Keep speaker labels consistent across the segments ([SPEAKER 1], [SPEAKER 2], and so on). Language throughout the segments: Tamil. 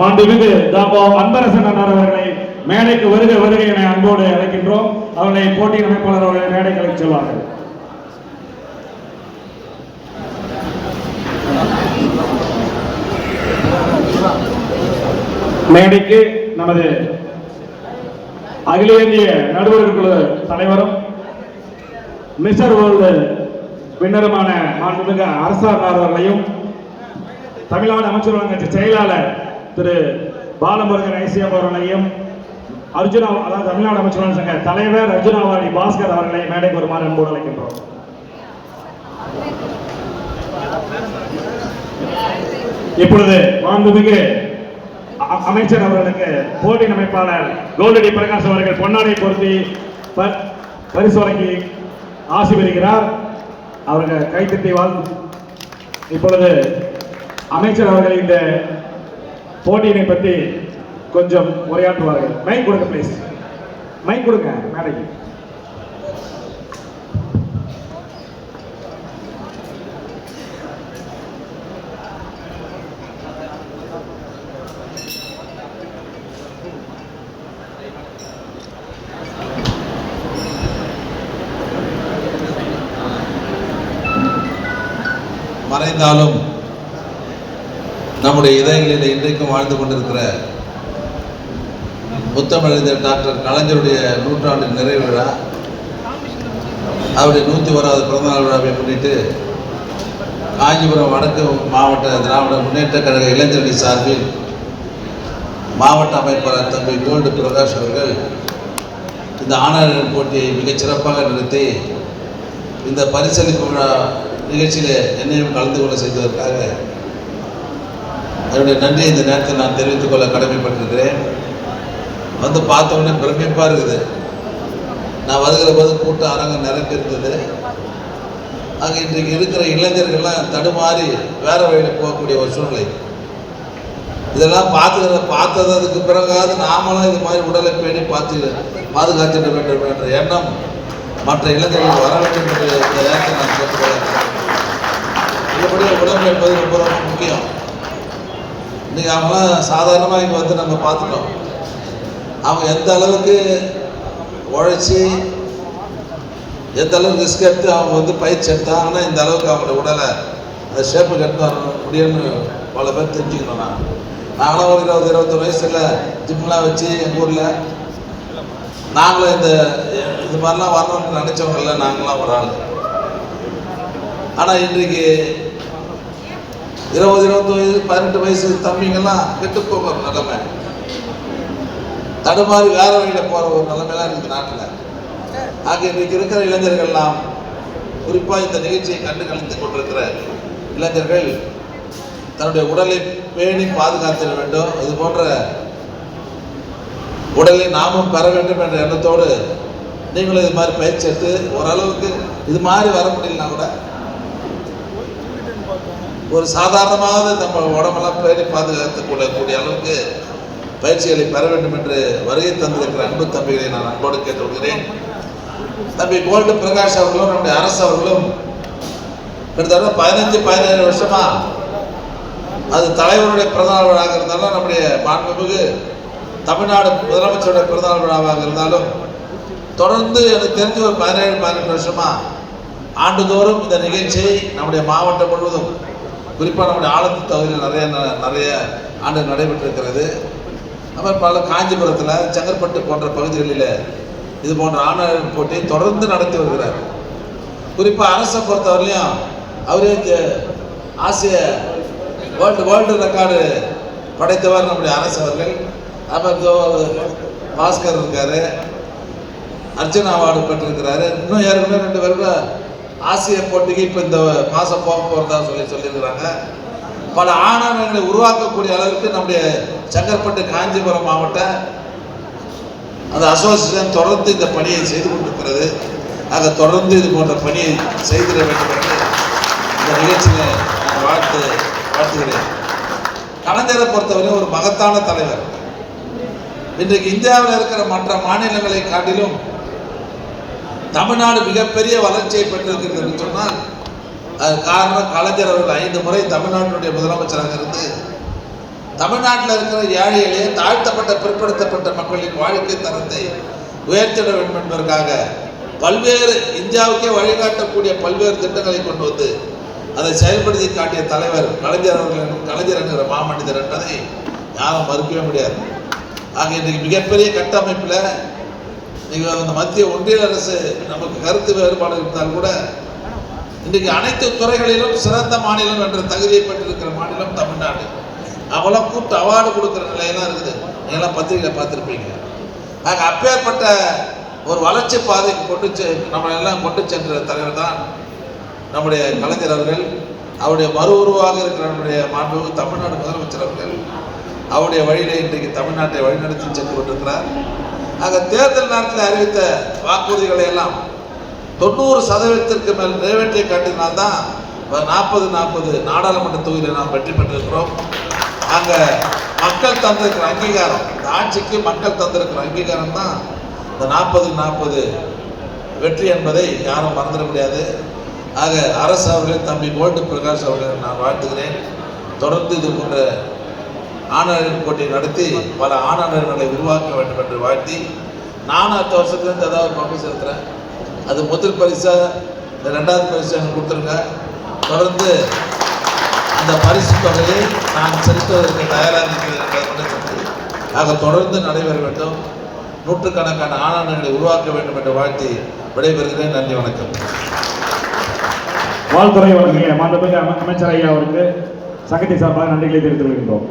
[SPEAKER 1] மாண்புமிகு தாபோ அன்பரசன் அண்ணார் அவர்களை மேடைக்கு வருக வருகை என அன்போடு அழைக்கின்றோம். அவர்களை போட்டி அமைப்பாளர் அவர்களை மேடைக்கு சொல்வார்கள். மேடைக்கு நமது அகில இந்திய நடுவர்கள் குழு தலைவரும் மிஸ்டர் வேர்ல்டு விண்ணருமான மாண்புமிகு அரசார் அவர்களையும் தமிழ்நாடு அமைச்சர் செயலாளர் திரு பாலமுருகன் ஐசிஎம் அவர்களையும் அர்ஜுனா அதாவது தமிழ்நாடு அமைச்சர் சங்க தலைவர் அர்ஜுனாவாடி பாஸ்கர் அவர்களை மேடைக்கு வருமாறு அன்போடு அழைக்கின்றோம். இப்பொழுது மாண்புமிகு அமைச்சர் அவர்களுக்கு போட்டி அமைப்பாளர் கோல்டடி பிரகாஷ் அவர்கள் பொன்னாடை பொருத்தி ப- பரிசு வழங்கி ஆசி பெறுகிறார். அவர்கள் கைத்தட்டி வாழ் இப்பொழுது அமைச்சர் அவர்கள் இந்த போட்டியினை பற்றி கொஞ்சம் உரையாற்றுவார்கள். மைக் கொடுங்க ப்ளீஸ் மைக் கொடுங்க மேடைக்கு.
[SPEAKER 2] மறைந்தாலும் நம்முடைய இதயங்களில் இன்றைக்கும் வாழ்ந்து கொண்டிருக்கிற புத்தமிழந்த டாக்டர் கலைஞருடைய நூற்றாண்டு நிறைவு விழா அவருடைய நூற்றி ஓராவது பிறந்தநாள் விழாவை முன்னிட்டு காஞ்சிபுரம் வடக்கு மாவட்ட திராவிட முன்னேற்ற கழக இளைஞரணி சார்பில் மாவட்ட அமைப்பாளர் தம்பி கோல்டு பிரகாஷ் அவர்கள் இந்த ஆணாளர் போட்டியை மிகச் சிறப்பாக நடத்தி இந்த பரிசளிப்பு விழா நிகழ்ச்சியில் என்னையும் கலந்து கொள்ள செய்ததற்காக என்னுடைய நன்றி இந்த நேரத்தில் நான் தெரிவித்துக் கொள்ள கடமைப்பட்டிருக்கிறேன். வந்து பார்த்த உடனே பிரமிப்பாக இருக்குது. நான் வருகிற போது கூட்டம் அரங்கம் நிரம்பி இருந்தது அங்கே இன்றைக்கு இருக்கிற இளைஞர்கள்லாம் தடுமாறி வேற வழியில் போகக்கூடிய ஒரு சூழ்நிலை. இதெல்லாம் பார்த்துக்கிறத பார்த்ததுக்கு பிறகாவது நாமளும் இது மாதிரி உடலை பேணி பார்த்து பாதுகாத்திட வேண்டும் என்ற எண்ணம் மற்ற இளைஞர்கள் வர வேண்டும் என்று இந்த நேரத்தை நான் கேட்டுக்கொள்கிறேன் உடம்பு என்பது ரொம்ப ரொம்ப முக்கியம். இன்னைக்கு அவங்களாம் சாதாரணமாக இங்கே வந்து நம்ம பார்த்துட்டோம். அவங்க எந்த அளவுக்கு உழைச்சி எந்த அளவுக்கு ரிஸ்க் எடுத்து அவங்க வந்து பயிற்சி எடுத்தாங்கன்னா இந்த அளவுக்கு அவங்களோட உடலை அந்த ஷேப்புக்கு எடுத்து முடியும்னு பல பேர் தெரிஞ்சுக்கணும் நான். நாங்களும் ஒரு இருபது இருபத்தொரு வயசில் ஜிம்லாம் வச்சு எங்கள் ஊரில் நாங்களும் இந்த இது மாதிரிலாம் வரணும்னு நினச்சவங்கள நாங்களாம் ஒரு ஆள். ஆனால் இன்றைக்கு இருபது இருபத்தி வயசு பதினெட்டு வயசு தம்பிங்கெல்லாம் கெட்டு போகிற ஒரு நிலைமை. தடுமாறி வேற வழியில் போகிற ஒரு நிலைமைலாம் இருக்குது நாட்டில். ஆக இன்றைக்கு இருக்கிற இளைஞர்கள்லாம் குறிப்பாக இந்த நிகழ்ச்சியை கண்டு கழித்துக் கொண்டிருக்கிற இளைஞர்கள் தன்னுடைய உடலை பேணி பாதுகாத்திட வேண்டும். இது போன்ற உடலை நாமும் பெற வேண்டும் என்ற எண்ணத்தோடு நீங்களும் இது மாதிரி பயிற்சி எடுத்து ஓரளவுக்கு இது மாதிரி வர முடியலனா கூட ஒரு சாதாரணமாவது நம்ம உடம்பெல்லாம் பேணி பாதுகாத்துக் கொள்ளக்கூடிய அளவுக்கு பயிற்சிகளை பெற வேண்டும் என்று வருகை தந்திருக்கிற அன்பு தம்பிகளை நான் அன்போடு கேட்டுக்கொள்கிறேன். தம்பி கோல்டு பிரகாஷ் அவர்களும் நம்முடைய அரசு அவர்களும் கிட்டத்தட்ட பதினஞ்சு பதினேழு வருஷமா அது தலைவருடைய பிறந்தநாள் விழாவாக இருந்தாலும் நம்முடைய மாண்புமிகு தமிழ்நாடு முதலமைச்சருடைய பிறந்தநாள் விழாவாக இருந்தாலும் தொடர்ந்து எனக்கு தெரிஞ்ச ஒரு பதினேழு பதினெட்டு வருஷமா ஆண்டுதோறும் இந்த நிகழ்ச்சியை நம்முடைய மாவட்டம் முழுவதும் குறிப்பாக நம்முடைய ஆழத்து தகுதியில் நிறைய ந- நிறைய ஆண்டு நடைபெற்றிருக்கிறது. அப்புறம் பல காஞ்சிபுரத்தில் செங்கற்பட்டு போன்ற பகுதிகளில் இது போன்ற ஆணர் போட்டி தொடர்ந்து நடத்தி வருகிறார். குறிப்பாக அரசை பொறுத்தவரையிலையும் அவரே இந்த ஆசிய வேர்ல்டு வேர்ல்டு ரெக்கார்டு படைத்தவர் நம்முடைய அரசு அவர்கள். அப்புறம் பாஸ்கர் இருக்கார் அர்ச்சனா அவார்டு பெற்றிருக்கிறாரு. இன்னும் ஏற்கனவே ரெண்டு பேருக்கு ஆசிய போட்டிக்கு இப்போ இந்த மாதம் போக போகிறதா சொல்லி சொல்லியிருக்கிறாங்க. பல ஆணவங்களை உருவாக்கக்கூடிய அளவுக்கு நம்முடைய சங்கர்பட்டு காஞ்சிபுரம் மாவட்ட அந்த அசோசியேஷன் தொடர்ந்து இந்த பணியை செய்து கொண்டிருக்கிறது. ஆக தொடர்ந்து இது போன்ற பணியை செய்திட வேண்டும் என்று இந்த நிகழ்ச்சியில் நான் வாழ்த்து வாழ்த்துகிறேன். கலைஞரை பொறுத்தவரை ஒரு மகத்தான தலைவர். இன்றைக்கு இந்தியாவில் இருக்கிற மற்ற மாநிலங்களை காட்டிலும் தமிழ்நாடு மிகப்பெரிய வளர்ச்சியை பெற்றிருக்கிறது என்று சொன்னால் அது காரணம் கலைஞர் அவர்கள் ஐந்து முறை தமிழ்நாட்டினுடைய முதலமைச்சராக இருந்து தமிழ்நாட்டில் இருக்கிற ஏழைகளே தாழ்த்தப்பட்ட பிற்படுத்தப்பட்ட மக்களின் வாழ்க்கை தரத்தை உயர்த்திட வேண்டும் என்பதற்காக பல்வேறு இந்தியாவுக்கே வழிகாட்டக்கூடிய பல்வேறு திட்டங்களை கொண்டு வந்து அதை செயல்படுத்தி காட்டிய தலைவர் கலைஞர் அவர்கள் கலைஞர் என்கிற மாமனிதர் என்பதை யாரும் மறுக்கவே முடியாது. ஆக இன்றைக்கு மிகப்பெரிய கட்டமைப்பில் நீங்கள் அந்த மத்திய ஒன்றிய அரசு நமக்கு கருத்து வேறுபாடு இருந்தால் கூட இன்றைக்கு அனைத்து துறைகளிலும் சிறந்த மாநிலம் என்ற தகுதியை பெற்றிருக்கிற மாநிலம் தமிழ்நாடு. அவெல்லாம் கூப்பிட்டு அவார்டு கொடுக்குற நிலையெல்லாம் இருக்குது. நீங்களாம் பத்திரிகையில் பார்த்துருப்பீங்க. ஆக அப்பேற்பட்ட ஒரு வளர்ச்சி பாதைக்கு கொண்டு செ நம்மளை எல்லாம் கொண்டு சென்ற தலைவர் தான் நம்முடைய கலைஞர் அவர்கள். அவருடைய மறு உருவாக இருக்கிற நம்முடைய மாண்பு தமிழ்நாடு முதலமைச்சர் அவர்கள். அவருடைய வழியிலே இன்றைக்கு தமிழ்நாட்டை வழிநடத்தி சென்று கொண்டிருக்கிறார். ஆக தேர்தல் நேரத்தில் அறிவித்த வாக்குறுதிகளை எல்லாம் தொண்ணூறு சதவீதத்திற்கு மேல் நிறைவேற்றிய காட்டினால்தான் நாற்பது நாற்பது நாடாளுமன்ற தொகுதியில் நாம் வெற்றி பெற்றிருக்கிறோம். அங்கே மக்கள் தந்திருக்கிற அங்கீகாரம் இந்த ஆட்சிக்கு மக்கள் தந்திருக்கிற அங்கீகாரம் தான் இந்த நாற்பது நாற்பது வெற்றி என்பதை யாரும் மறந்துட முடியாது. ஆக அரசு அவர்கள் தம்பி கோல்டு பிரகாஷ் அவர்கள் நான் வாழ்த்துகிறேன். தொடர்ந்து இது போன்ற ஆணழகன் போட்டி நடத்தி பல ஆணழகர்களை உருவாக்க வேண்டும் என்று வாழ்த்தி நானும் அடுத்த வருஷத்துலேருந்து ஏதாவது ஒரு பங்கு செலுத்துகிறேன் அது முதல் பரிசாக இந்த ரெண்டாவது பரிசு எனக்கு கொடுத்துருங்க. தொடர்ந்து அந்த பரிசு தொகையை நான் செலுத்துவதற்கு தயாராக இருக்கிறேன் ஆக தொடர்ந்து நடைபெற வேண்டும். நூற்றுக்கணக்கான ஆணவர்களை உருவாக்க வேண்டும் என்று வாழ்த்தி விடைபெறுகிறேன். நன்றி வணக்கம்.
[SPEAKER 1] வாழ்த்துறை வழங்கிய மாண்புமிகு அமைச்சர் ஐயா அவருக்கு சங்கத்தை சார்பாக நன்றிகளை தெரிவித்துக் கொள்கின்றோம்.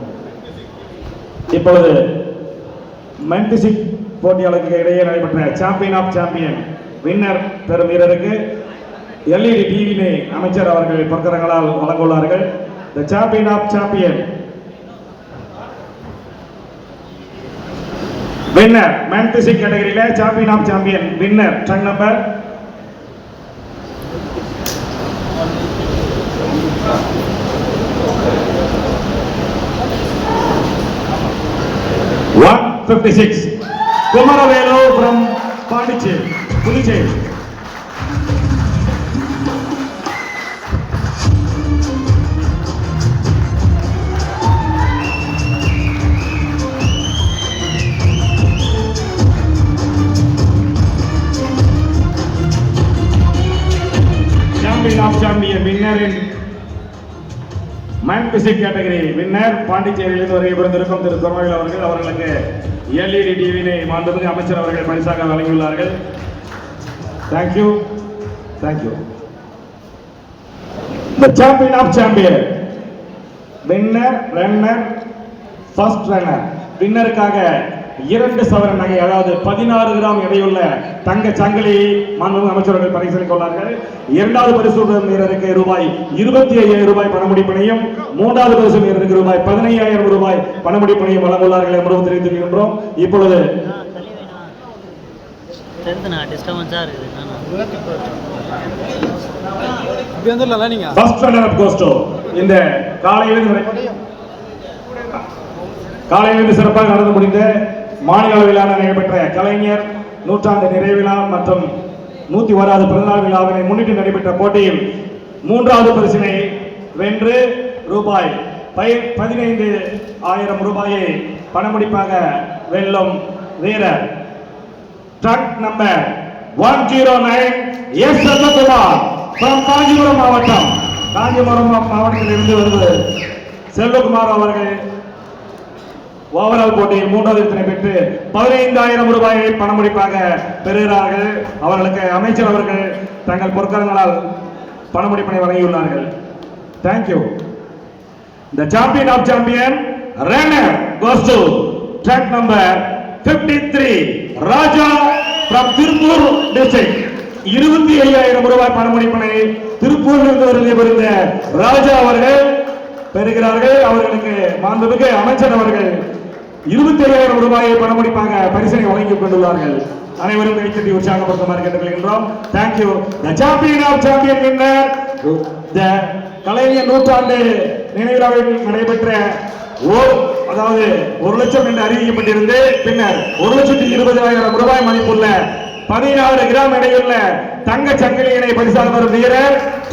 [SPEAKER 1] இப்பொழுது மென்டிசிக் போட்டியாளருக்கு இடையே நடைபெற்ற சாம்பியன் ஆஃப் சாம்பியன் வின்னர் பெரும் வீரருக்கு எல்இடி டிவினை அமைச்சர் அவர்கள் பொற்கரங்களால் வழங்குள்ளார்கள் the champion of champion winner மென்டிசிக் கேட்டகரியில் champion of champion winner truck number fifty six Kumaravelu from Pondicherry Pulicheri music category winner பாண்டிச்சேரியிலிருந்து வருகை பிறந்திருக்கும் திரு குரமகள் அவர்கள் அவர்களுக்கு எல்இடி டிவினை மாண்புமிகு அமைச்சர் அவர்கள் பரிசாக வழங்கியுள்ளார்கள். Thank you thank you the champion of champion winner runner first runner வின்னருக்காக இரண்டு சவர நகை அதாவது பதினாறு கிராம் எடையுள்ள தங்க சங்கிலியை மாண்புமிகு அமைச்சர்கள் பரிசீலிக் கொள்ளார்கள் இரண்டாவது பரிசு வீரருக்கு ரூபாய் இருபத்தி ஐயாயிரம் ரூபாய் பணமுடிப்பனையும் மூன்றாவது பரிசு வீரருக்கு ரூபாய் பதினையாயிரம் ரூபாய் பணமுடிப்பனையும் வழங்குள்ளார்கள் என்பதும் இப்பொழுது ரன்னர் அப் கோஸ்டோ இந்த காலையிலிருந்து காலையிலிருந்து சிறப்பாக நடந்து முடிந்த மாநில அளவிலான நடைபெற்ற கலைஞர் நூற்றாண்டு நிறைவிழா மற்றும் நூத்தி ஓராவது பிறந்தநாள் விழாவினை முன்னிட்டு நடைபெற்ற போட்டியில் மூன்றாவது பரிசினை வென்று ரூபாய் பை- பதினைந்து ஆயிரம் ரூபாயை பணமுடிப்பாக வெல்லும் வீரர். Truck number one zero nine S Selvakumar Kanchipuram மாவட்டம். காஞ்சிபுரம் மாவட்டத்தில் மாவட்டத்திலிருந்து வருவது செல்வகுமார் அவர்கள். ஓவரால் போட்டியில் மூன்றாவது இடத்தினை பெற்று பதினைந்தாயிரம் ரூபாயை பணமுடிப்பாக பெறுகிறார்கள். அவர்களுக்கு அமைச்சர் அவர்கள் தங்கள் பொற்கரங்களால் பணமுடிப்பினை வழங்கியுள்ளார்கள். Thank you the champion of champion champion, runner goes to track number 53, Raja from Tirupur district. இருபத்தி ஐயாயிரம் ரூபாய் பணமுடிப்பினை திருப்பூரிலிருந்து வருகை ராஜா அவர்கள் பெறுகிறார்கள். அவர்களுக்கு மாண்புமிகு அமைச்சர் அவர்கள் இருபத்தி ஏழாயிரம் ரூபாயை பணமுடிப்பாக பரிசனை வழங்கிக் கொண்டுள்ளார்கள். அனைவரும் கைத்தட்டி உற்சாகப்படுத்துமாறு கேட்டுக்கொள்கின்றோம். Thank you the champion of champion winner the Kalaignar நூற்றாண்டு நினைவிழாவில் நடைபெற்ற ஓர் அதாவது ஒரு லட்சம் என்று அறிவிக்கப்பட்டிருந்து பின்னர் ஒரு லட்சத்தி இருபதாயிரம் ரூபாய் மதிப்புள்ள பதினாறு கிராம் எடையுள்ள தங்க சங்கிலியினை பரிசாக வரும் வீரர்